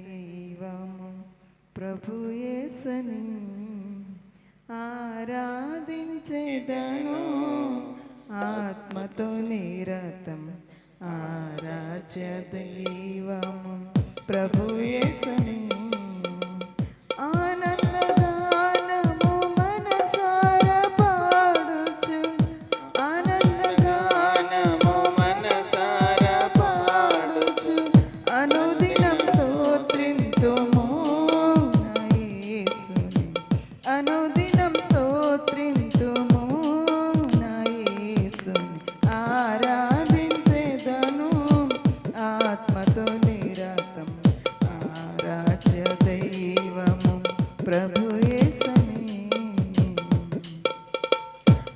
దైవము ప్రభుయేసను ఆరాధించేదను అనుదినం స్తోత్రింతుము నా యేసుని ఆరాధించేదను. ఆత్మతో నిరతం ఆరాధ్య దైవము ప్రభు యేసని.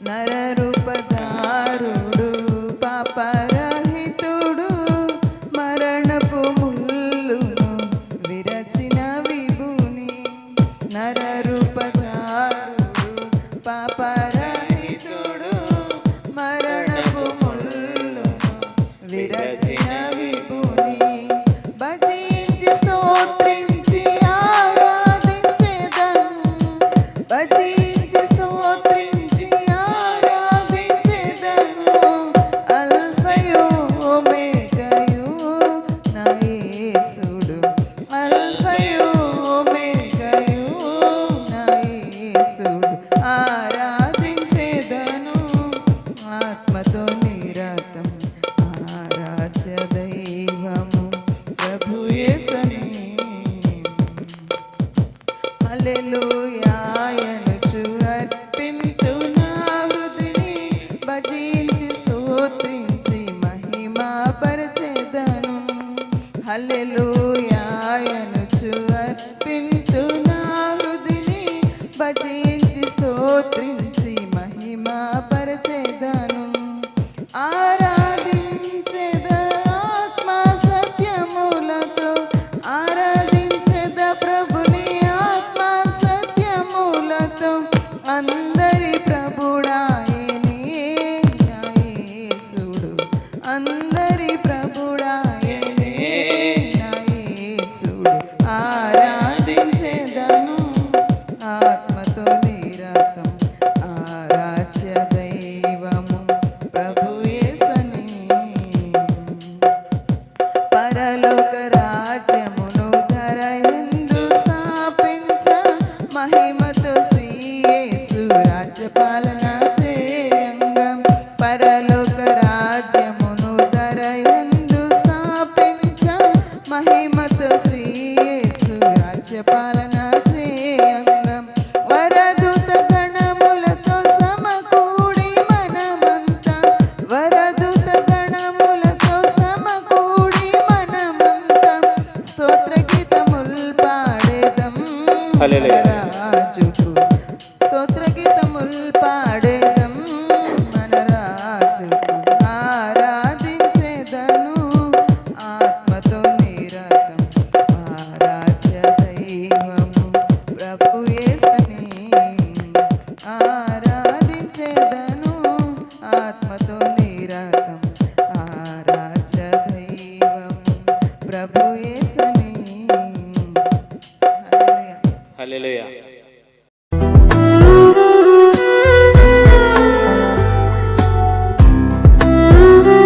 నరరూపదారుడు పాపరహితుడు మరణపు ముళ్ళును విరచిన పాపరహితుడు మరణపు ముళ్ళు విరచి హల్లెలూయాయనుచు అర్పించు నా హృదిని భజించి స్తోత్రి రాజ్యపాలన చేయంగం వరదుత గణములతో సమకూడి మనమంతా. వరదుత గణములతో సమకూడి మనమంతా. స్తోత్ర గీతముల్ పాడేదం Aleluya.